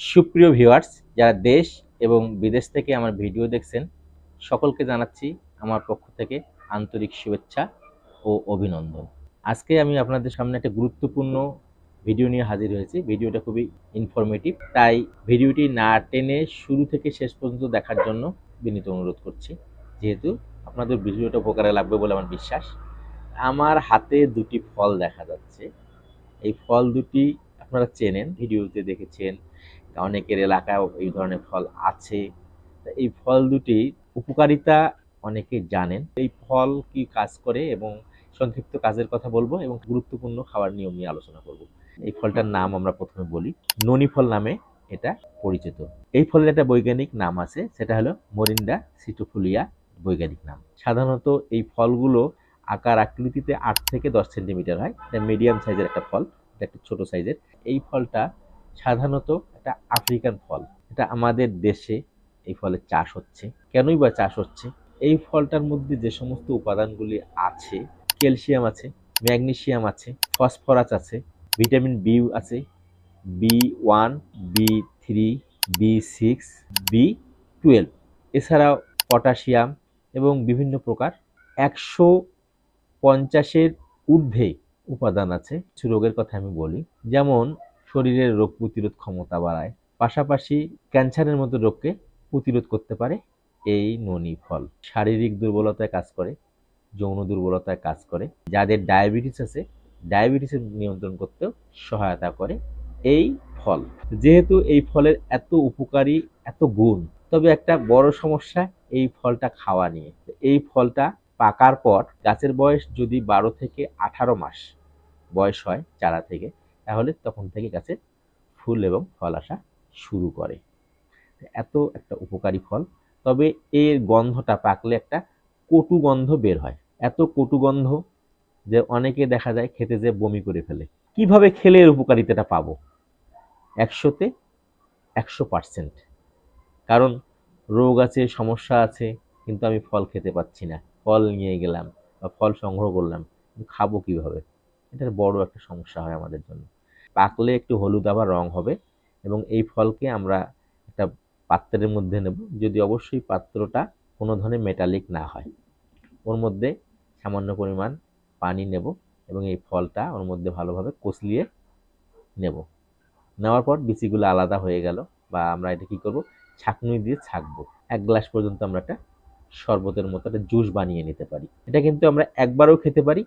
সুপ্রিয় ভিউয়ার্স, যারা দেশ এবং বিদেশ থেকে আমার ভিডিও দেখছেন, সকলকে জানাচ্ছি আমার পক্ষ থেকে আন্তরিক শুভেচ্ছা ও অভিনন্দন। আজকে আমি আপনাদের সামনে একটা গুরুত্বপূর্ণ ভিডিও নিয়ে হাজির হয়েছি। ভিডিওটা খুবই ইনফরমেটিভ তাই ভিডিওটি না টেনে শুরু থেকে শেষ পর্যন্ত দেখার জন্য বিনীত অনুরোধ করছি। যেহেতু আপনাদের ভিডিওটা উপকারে লাগবে বলে আমার বিশ্বাস, আমার হাতে দুটি ফল দেখা যাচ্ছে। এই ফল দুটি আপনারা চেনেন, ভিডিওতে দেখেছেন, অনেকের এলাকায় এই ধরনের ফল আছে। এই ফল দুটি উপকারিতা অনেকে জানেন। এই ফল কি কাজ করে এবং সংক্ষিপ্ত কাজের কথা বলব এবং গুরুত্বপূর্ণ খাওয়ার নিয়ম নিয়ে আলোচনা করব। এই ফলটার নাম আমরা প্রথমে বলি ননি ফল নামে এটা পরিচিত। এই ফলের একটা বৈজ্ঞানিক নাম আছে, সেটা হলো মরিন্ডা সিটোফুলিয়া বৈজ্ঞানিক নাম। সাধারণত এই ফলগুলো আকার আকৃতিতে আট থেকে দশ সেন্টিমিটার হয়। এটা মিডিয়াম সাইজের একটা ফল। একটু ছোট সাইজের। এই ফলটা সাধারণত একটা আফ্রিকান ফল। এটা আমাদের দেশে এই ফলের চাষ হচ্ছে। কেনই বা চাষ হচ্ছে? এই ফলটার মধ্যে যে সমস্ত উপাদানগুলি আছে, ক্যালসিয়াম আছে ম্যাগনেশিয়াম আছে, ফসফরাস আছে, ভিটামিন বি আছে, B one, B three, B six, B twelve. এছাড়াও পটাশিয়াম এবং বিভিন্ন প্রকার। একশো পঞ্চাশের ঊর্ধ্বে উপাদান আছে, কিছু রোগের কথা আমি বলি। যেমন, শরীরের রোগ প্রতিরোধ ক্ষমতা বাড়ায়, পাশাপাশি ক্যান্সারের মতো রোগকে প্রতিরোধ করতে পারে এই ননি ফল। শারীরিক দুর্বলতায় কাজ করে, যৌন দুর্বলতায় কাজ করে, যাদের ডায়াবেটিস আছে ডায়াবেটিসের নিয়ন্ত্রণ করতেও সহায়তা করে এই ফল। যেহেতু এই ফলের এত উপকারী, এত গুণ, তবে একটা বড় সমস্যা এই ফলটা খাওয়া নিয়ে। এই ফলটা পাকার পর গাছের বয়স যদি বারো থেকে আঠারো মাস বয়স হয় চারা থেকে, তাহলে তখন থেকে গাছে ফুল এবং ফল আসা শুরু করে। এত একটা উপকারী ফল। তবে এর গন্ধটা পাকলে একটা কটু গন্ধ বের হয়। এত কটু গন্ধ যে অনেকে দেখা যায় খেতে যে বমি করে ফেলে। কীভাবে খেলে এর উপকারিতাটা পাবো? একশোতে একশো পার্সেন্ট। কারণ রোগ আছে, সমস্যা আছে, কিন্তু আমি ফল খেতে পাচ্ছি না। ফল নিয়ে গেলাম বা ফল সংগ্রহ করলাম, খাব কীভাবে? এটার বড় একটা সমস্যা হয় আমাদের জন্য। পাকলে একটু হলুদ আবার রং হবে এবং এই ফলকে আমরা একটা পাত্রের মধ্যে নেব। যদি অবশ্যই পাত্রটা কোনো ধরনের মেটালিক না হয়, ওর মধ্যে সামান্য পরিমাণ পানি নেব এবং এই ফলটা ওর মধ্যে ভালোভাবে কষলিয়ে নেব। নেওয়ার পর বিচিগুলো আলাদা হয়ে গেল বা আমরা এটা কী করব? ছাঁকনি দিয়ে ছাঁকবো। এক গ্লাস পর্যন্ত আমরা একটা শরবতের মতো একটা জুস বানিয়ে নিতে পারি। এটা কিন্তু আমরা একবারও খেতে পারি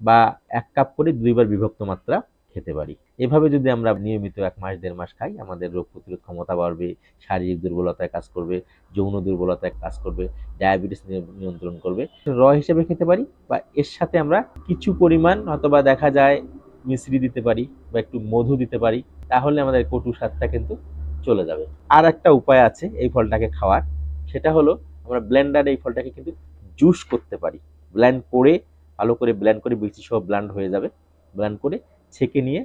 বা এক কাপ করে দুইবার বিভক্ত মাত্রা খেতে পারি। এভাবে যদি আমরা নিয়মিত এক মাস, দেড় মাস খাই, আমাদের রোগ প্রতিরোধ ক্ষমতা বাড়বে, শারীরিক দুর্বলতায় কাজ করবে, যৌন দুর্বলতায় কাজ করবে, ডায়াবেটিস নিয়ন্ত্রণ করবে। র হিসেবে খেতে পারি বা এর সাথে আমরা কিছু পরিমাণ অথবা দেখা যায় মিশ্রি দিতে পারি বা একটু মধু দিতে পারি, তাহলে আমাদের কটু স্বাদটা কিন্তু চলে যাবে। আর একটা উপায় আছে এই ফলটাকে খাওয়ার, সেটা হলো আমরা ব্লেন্ডারে এই ফলটাকে কিন্তু জুস করতে পারি। ব্ল্যান্ড করে ভালো করে ব্ল্যান্ড করে বিচি সহ ব্ল্যান্ড হয়ে যাবে। ব্ল্যান্ড করে ছেঁকে নিয়ে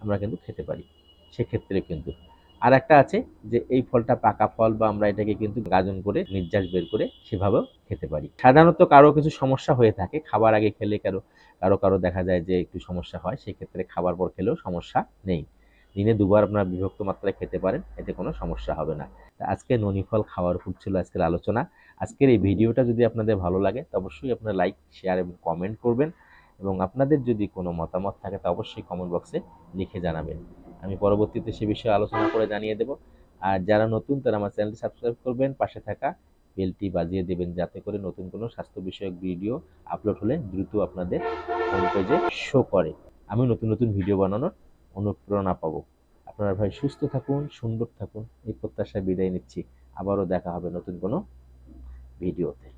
আমরা কিন্তু খেতে পারি। সেক্ষেত্রে কিন্তু। আর একটা আছে যে এই ফলটা পাকা ফল বা আমরা এটাকে কিন্তু গাজন করে, নির্যাস বের করে সেভাবেও খেতে পারি। সাধারণত কারও কিছু সমস্যা হয়ে থাকে, খাবার আগে খেলে কারও কারও কারও দেখা যায় যে একটু সমস্যা হয়, সেক্ষেত্রে খাবার পর খেলেও সমস্যা নেই। দিনে দুবার আপনারা বিভক্ত মাত্রায় খেতে পারেন, এতে কোনো সমস্যা হবে না। আজকে ননি ফল খাওয়ার ফুড ছিল আজকের আলোচনা। আজকের এই ভিডিওটা যদি আপনাদের ভালো লাগে, তো অবশ্যই আপনারা লাইক, শেয়ার এবং কমেন্ট করবেন। এবং আপনাদের যদি কোনো মতামত থাকে, তা অবশ্যই কমেন্ট বক্সে লিখে জানাবেন। আমি পরবর্তীতে সে বিষয়ে আলোচনা করে জানিয়ে দেব। আর যারা নতুন, তারা আমার চ্যানেলটি সাবস্ক্রাইব করবেন। পাশে থাকা বেলটি বাজিয়ে দেবেন, যাতে করে নতুন কোনো স্বাস্থ্য বিষয়ক ভিডিও আপলোড হলে দ্রুত আপনাদের হোম পেজে শো করে। আমি নতুন নতুন ভিডিও বানানোর অনুপ্রেরণা পাবো। আপনারা ভাই সুস্থ থাকুন, সুন্দর থাকুন। এই প্রত্যাশায় বিদায় নিচ্ছি। আবারও দেখা হবে নতুন কোনো ভিডিওতে।